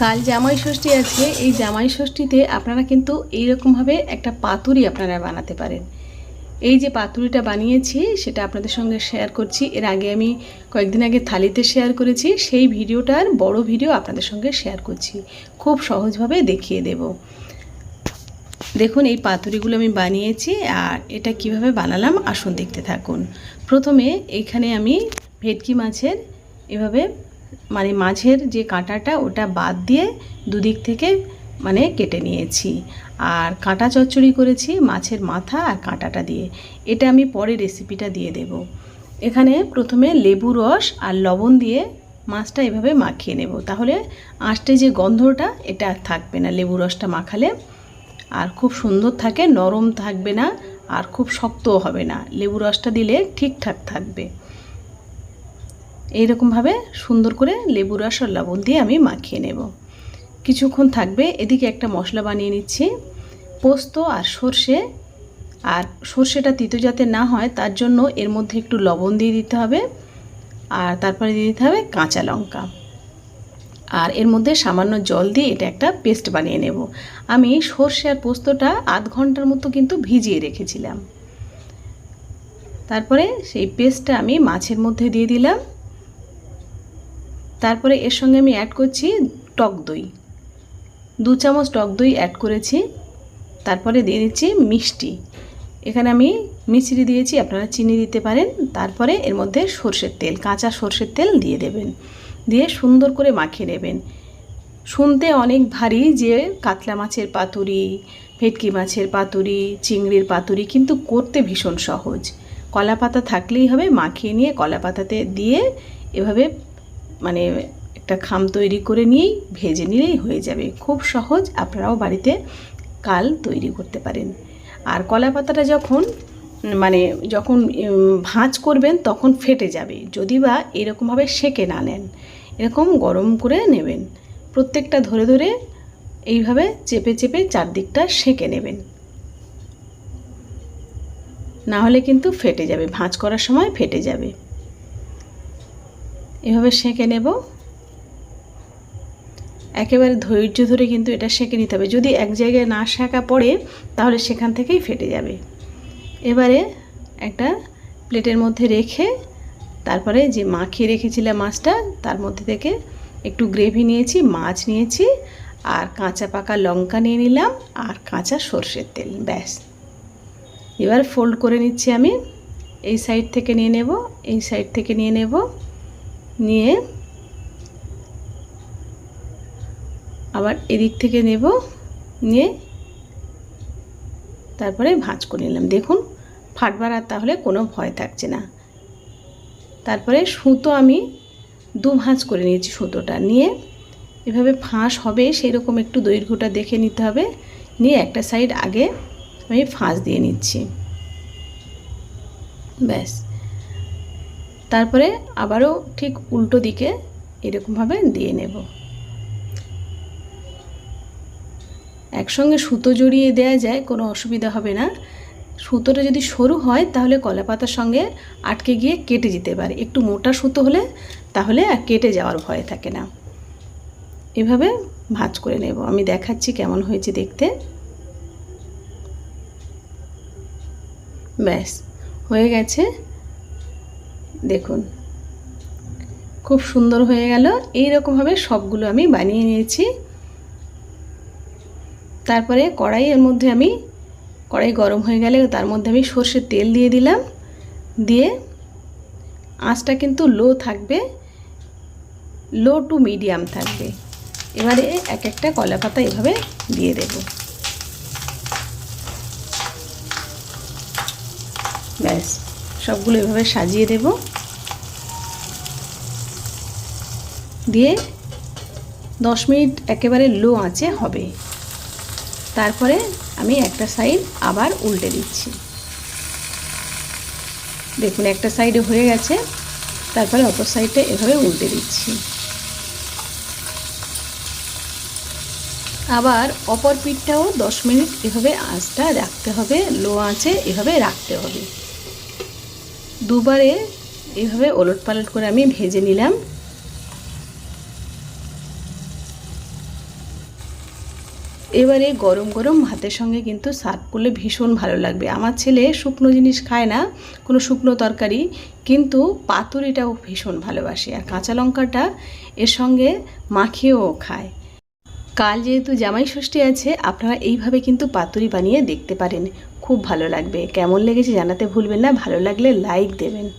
কাল জামাই ষষ্ঠী আছে, এই জামাই ষষ্ঠীতে আপনারা কিন্তু এইরকমভাবে একটা পাতুরি আপনারা বানাতে পারেন। এই যে পাতুরিটা বানিয়েছি, সেটা আপনাদের সঙ্গে শেয়ার করছি। এর আগে আমি কয়েকদিন আগে থালিতে শেয়ার করেছি, সেই ভিডিওটার বড় ভিডিও আপনাদের সঙ্গে শেয়ার করছি। খুব সহজভাবে দেখিয়ে দেব। দেখুন, এই পাতুরিগুলো আমি বানিয়েছি, আর এটা কীভাবে বানালাম আসুন দেখতে থাকুন। প্রথমে এখানে আমি ভেটকি মাছের এভাবে মানে মাছের যে কাঁটাটা, ওটা বাদ দিয়ে দুদিক থেকে মানে কেটে নিয়েছি। আর কাঁটা চচ্চড়ি করেছি মাছের মাথা আর কাঁটাটা দিয়ে। এটা আমি পরে রেসিপিটা দিয়ে দেব। এখানে প্রথমে লেবু রস আর লবণ দিয়ে মাছটা এভাবে মাখিয়ে নেব। তাহলে আঁশটে যে গন্ধটা, এটা থাকবে না। লেবু রসটা মাখালে আর খুব সুন্দর থাকে, নরম থাকবে না আর খুব শক্তও হবে না। লেবু রসটা দিলে ঠিকঠাক থাকবে। এইরকমভাবে সুন্দর করে লেবু রস আর লবণ দিয়ে আমি মাখিয়ে নেব। কিছুক্ষণ থাকবে, এদিকে একটা মশলা বানিয়ে নিচ্ছি। পোস্ত আর সর্ষে, আর সর্ষেটা তিতো যাতে না হয়, তার জন্য এর মধ্যে একটু লবণ দিয়ে দিতে হবে, আর তারপরে দিয়ে দিতে হবে কাঁচা লঙ্কা। আর এর মধ্যে সামান্য জল দিয়ে এটা একটা পেস্ট বানিয়ে নেব। আমি সর্ষে আর পোস্তটা আধ ঘণ্টার মতো কিন্তু ভিজিয়ে রেখেছিলাম। তারপরে সেই পেস্টটা আমি মাছের মধ্যে দিয়ে দিলাম। তারপরে এর সঙ্গে আমি অ্যাড করছি টক দই। দু চামচ টক দই অ্যাড করেছি, তারপরে দিয়ে দিচ্ছি মিষ্টি। এখানে আমি মিশ্রি দিয়েছি, আপনারা চিনি দিতে পারেন। তারপরে এর মধ্যে সর্ষের তেল, কাঁচা সর্ষের তেল দিয়ে দেবেন। দিয়ে সুন্দর করে মাখিয়ে নেবেন। শুনতে অনেক ভারী যে কাতলা মাছের পাতুরি, ভেটকি মাছের পাতুরি, চিংড়ির পাতুরি, কিন্তু করতে ভীষণ সহজ। কলা পাতা থাকলেই হবে, মাখিয়ে নিয়ে কলা পাতাতে দিয়ে এভাবে মানে একটা খাম তৈরি করে নিয়েই, ভেজে নিলেই হয়ে যাবে। খুব সহজ, আপনারাও বাড়িতে কাল তৈরি করতে পারেন। আর কলা পাতাটা যখন মানে যখন ভাঁজ করবেন তখন ফেটে যাবে। যদি বা এরকমভাবে সেকে না নেন, এরকম গরম করে নেবেন। প্রত্যেকটা ধরে ধরে এইভাবে চেপে চেপে চারদিকটা সেকে নেবেন। না হলে কিন্তু ফেটে যাবে, ভাঁজ করার সময় ফেটে যাবে। এভাবে সেঁকে নেব। একেবারে ধৈর্য ধরে কিন্তু এটা সেঁকে নিতে হবে। যদি এক জায়গায় না শেখা পড়ে, তাহলে সেখান থেকেই ফেটে যাবে। এবারে একটা প্লেটের মধ্যে রেখে, তারপরে যে মাখিয়ে রেখেছিলাম মাছটা, তার মধ্যে থেকে একটু গ্রেভি নিয়েছি, মাছ নিয়েছি, আর কাঁচা পাকা লঙ্কা নিয়ে নিলাম, আর কাঁচা সর্ষের তেল, ব্যাস। এবার ফোল্ড করে নিচ্ছি আমি। এই সাইড থেকে নিয়ে নেব, এই সাইড থেকে নিয়ে নেব। নিয়ে আবার এদিক থেকে নেব, নিয়ে তারপরে ভাঁজ করে নিলাম। দেখুন, ফাটবার আর তাহলে কোনো ভয় থাকছে না। তারপরে সুতো আমি দু ভাঁজ করে নিয়েছি সুতোটা। নিয়ে এভাবে ফাঁস হবে সেই রকম একটু দৈর্ঘ্যটা দেখে নিতে হবে। নিয়ে একটা সাইড আগে আমি ফাঁস দিয়ে নিচ্ছি। ব্যাস। তারপরে আবারও ঠিক উল্টো দিকে এরকমভাবে দিয়ে নেব। একসঙ্গে সুতো জড়িয়ে দেয়া যায়, কোনো অসুবিধা হবে না। সুতোটা যদি সরু হয়, তাহলে কলা পাতার সঙ্গে আটকে গিয়ে কেটে যেতে পারে। একটু মোটা সুতো হলে তাহলে আর কেটে যাওয়ার ভয় থাকে না। এভাবে ভাঁজ করে নেব। আমি দেখাচ্ছি কেমন হয়েছে দেখতে। ব্যাস, হয়ে গেছে। দেখুন। খুব সুন্দর হয়ে গেল। এই রকমভাবে সবগুলো আমি বানিয়ে নিয়েছি। তারপরে কড়াইয়ের মধ্যে আমি, কড়াই গরম হয়ে গেলে তার মধ্যে আমি সর্ষের তেল দিয়ে দিলাম। দিয়ে আঁচটা কিন্তু লো থাকবে। লো টু মিডিয়াম থাকবে। এবারে এক একটা কলা পাতা এভাবে দিয়ে দেব। ব্যাস। সবগুলো এভাবে সাজিয়ে দেব। দিয়ে দশ মিনিট একেবারে লো আঁচে হবে। তারপরে আমি একটা সাইড আবার উল্টে দিচ্ছি। দেখুন, একটা সাইডে হয়ে গেছে, তারপরে অপর সাইডটা এভাবে উল্টে দিচ্ছি। আবার অপর পিঠটাও দশ মিনিট এভাবে আঁচটা রাখতে হবে, লো আঁচে এভাবে রাখতে হবে। দুবারে এভাবে ওলট পালট করে আমি ভেজে নিলাম। এবারে গরম গরম ভাতের সঙ্গে কিন্তু সার্ভ করলে ভীষণ ভালো লাগবে। আমার ছেলে শুকনো জিনিস খায় না, কোনো শুকনো তরকারি, কিন্তু পাতুরিটাও ভীষণ ভালোবাসে। আর কাঁচা লঙ্কাটা এর সঙ্গে মাখিয়েও খায়। কাল যেহেতু জামাই ষষ্ঠী আছে, আপনারা এইভাবে কিন্তু পাতুরি বানিয়ে দেখতে পারেন। খুব ভালো লাগবে। কেমন লেগেছে জানাতে ভুলবেন না, ভালো লাগলে লাইক দেবেন।